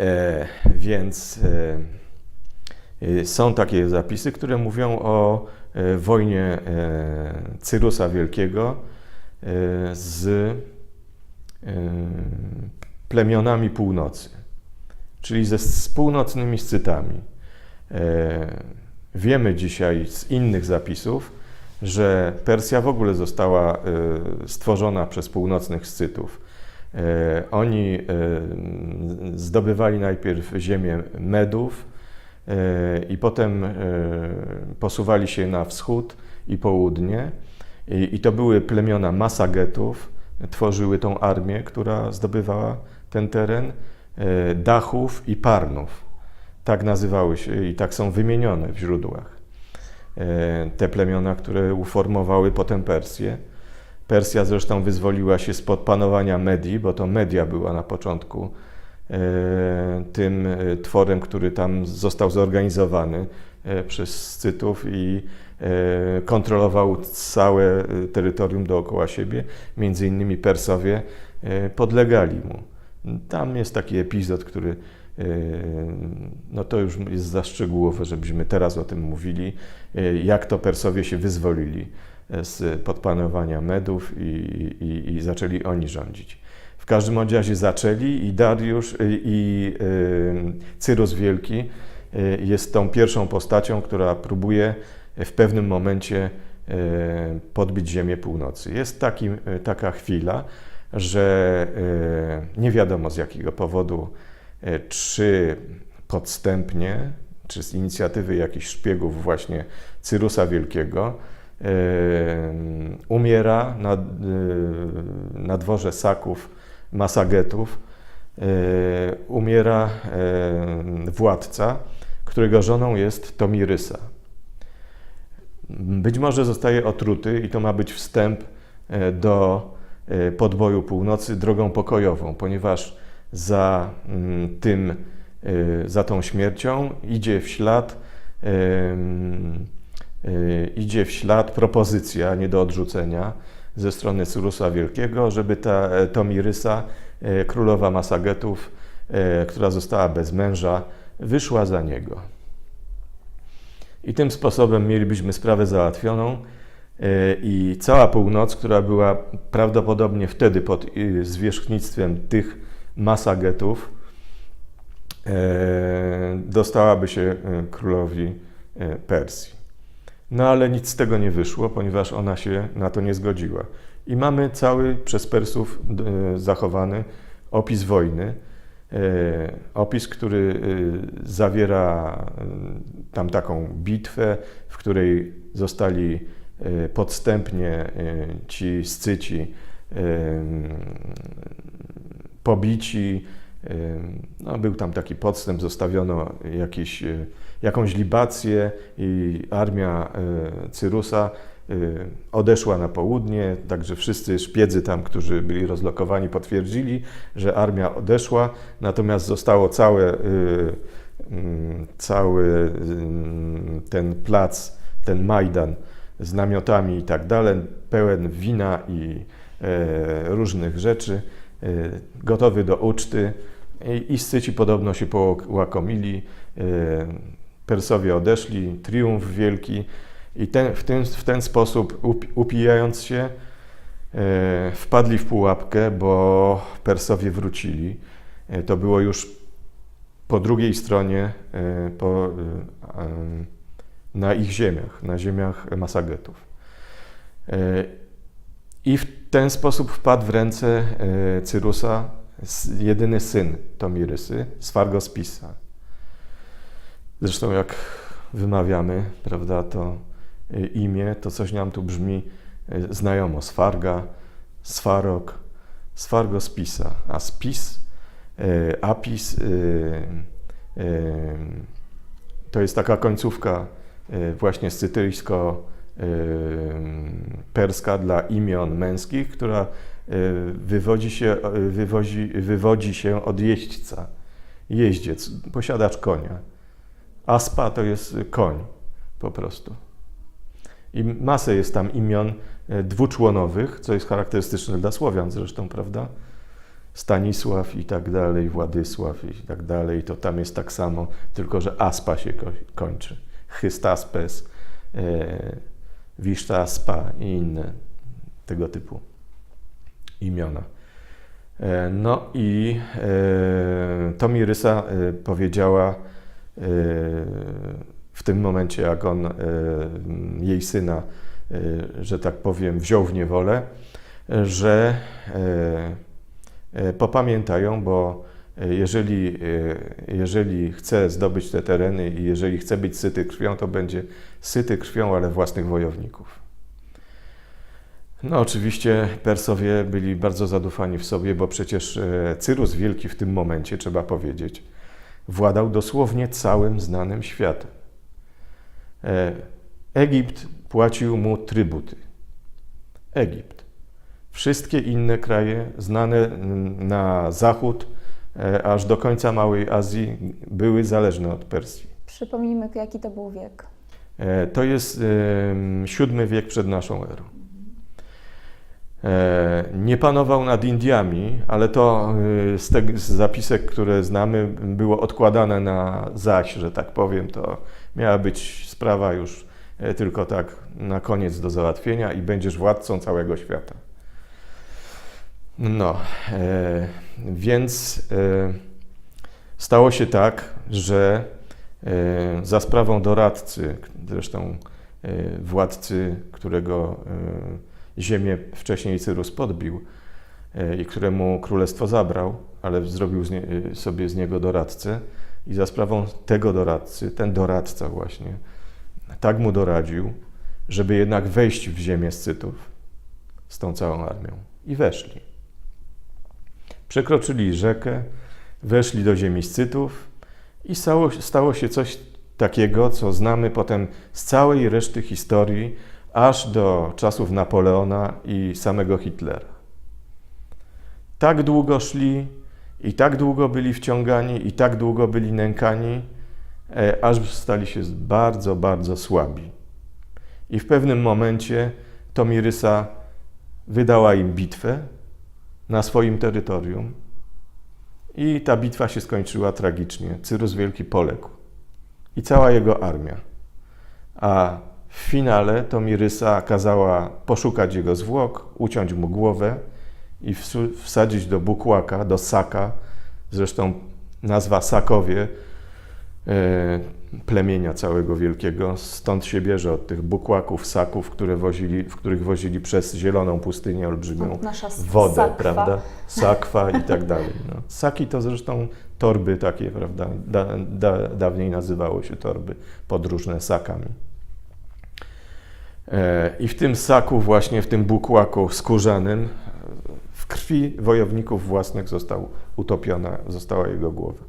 E, więc e, e, są takie zapisy, które mówią o wojnie Cyrusa Wielkiego z plemionami północy, czyli ze z północnymi Scytami. Wiemy dzisiaj z innych zapisów, że Persja w ogóle została stworzona przez północnych Scytów. E, Oni e, zdobywali najpierw ziemię Medów e, i potem posuwali się na wschód i południe. I, to były plemiona Masagetów, tworzyły tą armię, która zdobywała ten teren, Dachów i Parnów. Tak nazywały się i tak są wymienione w źródłach. Te plemiona, które uformowały potem Persję. Persja zresztą wyzwoliła się spod panowania Medii, bo to Media była na początku e, tym e, tworem, który tam został zorganizowany e, przez Scytów i kontrolował całe terytorium dookoła siebie. Między innymi Persowie podlegali mu. Tam jest taki epizod, który no to już jest za szczegółowe, żebyśmy teraz o tym mówili, jak to Persowie się wyzwolili z podpanowania Medów i, i, i zaczęli oni rządzić. W każdym razie zaczęli i Dariusz i, i e, Cyrus Wielki e, jest tą pierwszą postacią, która próbuje w pewnym momencie podbić ziemię północy. Jest taki, taka chwila, że nie wiadomo z jakiego powodu, czy podstępnie, czy z inicjatywy jakichś szpiegów właśnie Cyrusa Wielkiego, umiera na, e, na dworze Saków, Masagetów, e, umiera władca, którego żoną jest Tomirysa. Być może zostaje otruty i to ma być wstęp e, do podboju północy drogą pokojową, ponieważ za mm, tym, za tą śmiercią idzie w ślad idzie w ślad propozycja nie do odrzucenia ze strony Cyrusa Wielkiego, żeby ta e, Tomirysa, e, królowa Masagetów, e, która została bez męża, wyszła za niego. I tym sposobem mielibyśmy sprawę załatwioną i cała północ, która była prawdopodobnie wtedy pod y, zwierzchnictwem tych Masagetów, dostałaby się królowi Persji. No ale nic z tego nie wyszło, ponieważ ona się na to nie zgodziła. I mamy cały przez Persów e, zachowany opis wojny. E, Opis, który e, zawiera tam taką bitwę, w której zostali podstępnie ci Scyci pobici. No, był tam taki podstęp, zostawiono jakieś, e, jakąś libację i armia e, Cyrusa e, odeszła na południe, także wszyscy szpiedzy tam, którzy byli rozlokowani, potwierdzili, że armia odeszła, natomiast zostało całe, mm, cały ten plac, ten Majdan z namiotami i tak dalej, pełen wina i e, różnych rzeczy, gotowy do uczty. I, I Scyci podobno się połakomili, e, Persowie odeszli, triumf wielki i ten, w, ten, w ten sposób up, upijając się e, wpadli w pułapkę, bo Persowie wrócili. To było już po drugiej stronie, po, na ich ziemiach, na ziemiach Masagetów. I w ten sposób wpadł w ręce e, Cyrusa jedyny syn Tomirysy, Sfargospisa. Zresztą jak wymawiamy, prawda, to e, imię, to coś nam tu brzmi e, znajomo. Sfarga, Sfarok, Sfargospisa, a spis, apis to jest taka końcówka właśnie e, perska dla imion męskich, która e, wywodzi się, e, wywozi, wywodzi się od jeźdźca. Jeździec, posiadacz konia. Aspa to jest koń po prostu. I masę jest tam imion e, dwuczłonowych, co jest charakterystyczne dla Słowian zresztą, prawda? Stanisław i tak dalej, Władysław i tak dalej, to tam jest tak samo, tylko że aspa się ko- kończy. Chystaspes, Wisztaspa i inne tego typu imiona. E, No i e, Tomirysa e, powiedziała w tym momencie, jak on jej syna, że tak powiem, wziął w niewolę, że popamiętają, bo jeżeli, e, jeżeli chce zdobyć te tereny i jeżeli chce być syty krwią, to będzie syty krwią, ale własnych wojowników. No, oczywiście Persowie byli bardzo zadufani w sobie, bo przecież e, Cyrus Wielki w tym momencie, trzeba powiedzieć, władał dosłownie całym znanym światem. E, Egipt płacił mu trybuty. Egipt. Wszystkie inne kraje znane mm, na zachód, aż do końca Małej Azji, były zależne od Persji. Przypomnijmy, jaki to był wiek. E, To jest VII wiek przed naszą erą. E, Nie panował nad Indiami, ale to z, te, z zapisek, które znamy, było odkładane na zaś, że tak powiem. To miała być sprawa już e, tylko tak na koniec do załatwienia i będziesz władcą całego świata. No, e, więc e, stało się tak, że e, za sprawą doradcy, zresztą e, władcy, którego ziemię wcześniej Cyrus podbił i któremu królestwo zabrał, ale zrobił sobie z niego doradcę i za sprawą tego doradcy, ten doradca właśnie, tak mu doradził, żeby jednak wejść w ziemię Scytów z tą całą armią. I weszli. Przekroczyli rzekę, weszli do ziemi Scytów i stało, stało się coś takiego, co znamy potem z całej reszty historii, aż do czasów Napoleona i samego Hitlera. Tak długo szli i tak długo byli wciągani i tak długo byli nękani, e, aż stali się bardzo, bardzo słabi. I w pewnym momencie Tomirysa wydała im bitwę na swoim terytorium i ta bitwa się skończyła tragicznie. Cyrus Wielki poległ i cała jego armia. A w finale Tomirysa kazała poszukać jego zwłok, uciąć mu głowę i wsadzić do bukłaka, do saka. Zresztą nazwa Sakowie plemienia całego wielkiego, stąd się bierze od tych bukłaków, saków, które wozili, w których wozili przez zieloną pustynię olbrzymią wodę, sakwa. prawda? Sakwa i tak dalej. No. Saki to zresztą torby takie, prawda? Da, da, dawniej nazywało się torby podróżne sakami. E, I w tym saku, właśnie w tym bukłaku skórzanym, w krwi wojowników własnych został utopiona, została jego głowa.